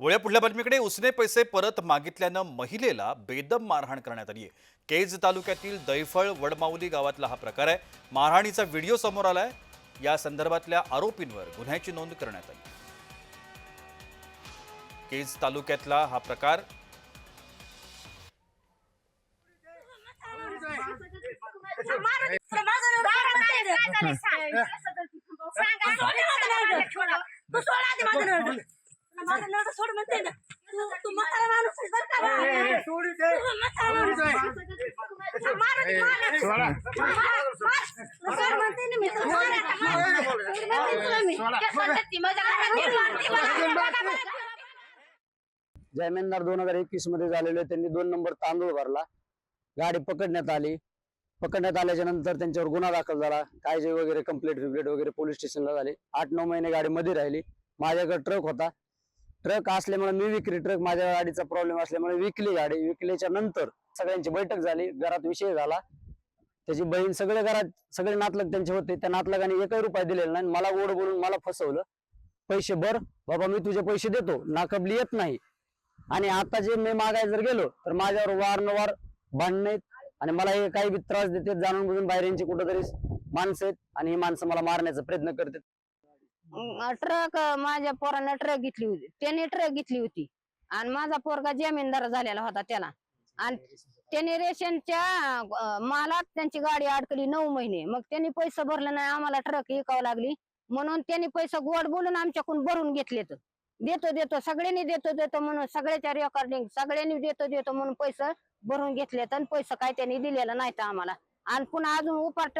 वळ्या पुढल्या बातमीकडे उसने पैसे परत मागितल्यानं महिलेला बेदम मारहाण करण्यात आली आहे केज तालुक्यातील दैफळ वडमाऊली गावातला हा प्रकार आहे मारहाणीचा व्हिडिओ समोर आलाय या संदर्भातल्या आरोपींवर गुन्ह्याची नोंद करण्यात आली केज तालुक्यातला हा प्रकार माझं नरड माझं नरड सोड म्हणते ना. तू तू म्हातारा माणूस आहेस बरं का बा? तू म्हातारा माणूस आहेस. मारू दे, मारू. मार, मार. तू सोड. म्हणते ना मी, तू सोड. आता, मार. सोड. म्हणते तुला मी. त्या पद्धती माझ्या घरात मारते मला. जयमेंदार दोन हजार एकवीसमध्ये झालेले त्यांनी दोन नंबर तांदूळ भरला. गाडी पकडण्यात आली. पकडण्यात आल्याच्यानंतर त्यांच्यावर गुन्हा दाखल झाला. कायजे वगैरे कंप्लेंट विप्लेट वगैरे पोलीस स्टेशनला झाले. आठ नऊ महिने गाडी मध्ये राहिली. माझ्याकडे ट्रक होता. ट्रक असल्यामुळे मी विक्री ट्रक माझ्या गाडीचा प्रॉब्लेम असल्यामुळे विकली गाडी. विकल्याच्या नंतर सगळ्यांची बैठक झाली. घरात विषय झाला. त्याची बहीण सगळे घरात सगळे नातलग त्यांचे होते. त्या नातलगाने एकही रुपये दिलेला नाही. मला ओढ बोलून मला फसवलं. पैसे भर. बाबा मी तुझे पैसे देतो. नाकबली येत नाही. आणि आता जे मी मागायला जर गेलो तर माझ्यावर वारंवार भांडणे आहेत. आणि मला हे काही बी त्रास देते जाणून बुजून बाहेरची कुठंतरी माणसं आहेत. आणि ही माणसं मला मारण्याचा प्रयत्न करतात. ट्रक माझ्या पोरानं ट्रक घेतली होती. त्याने ट्रक घेतली होती. आणि माझा पोरगा जमीनदार झालेला होता त्याला. आणि त्याने रेशनच्या मालात त्यांची गाडी अडकली नऊ महिने. मग त्यांनी पैसे भरले नाही आम्हाला ट्रक विकावं लागली. म्हणून त्यांनी पैसे गोड बोलून आमच्याकडून भरून घेतलेत. देतो देतो सगळ्यांनी देतो देतो म्हणून सगळ्याच्या रेकॉर्डिंग सगळ्यांनी देतो देतो म्हणून पैसे भरून घेतलेत आणि पैसे काय त्यांनी दिलेलं नाही तर आम्हाला. आणि पुन्हा अजून उपाट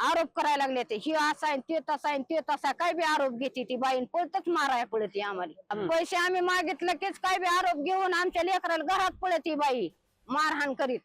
आरोप करायला लागले ते. ही असा आहे ते तसा आहे ते तसा आहे. काय बी आरोप घेते ती बाईन पळतच मारायला पळते आम्हाला. पैसे आम्ही मागितलं कीच काय बी आरोप घेऊन आमच्या लेकराला घरात पळते बाई. मारहाण करीत.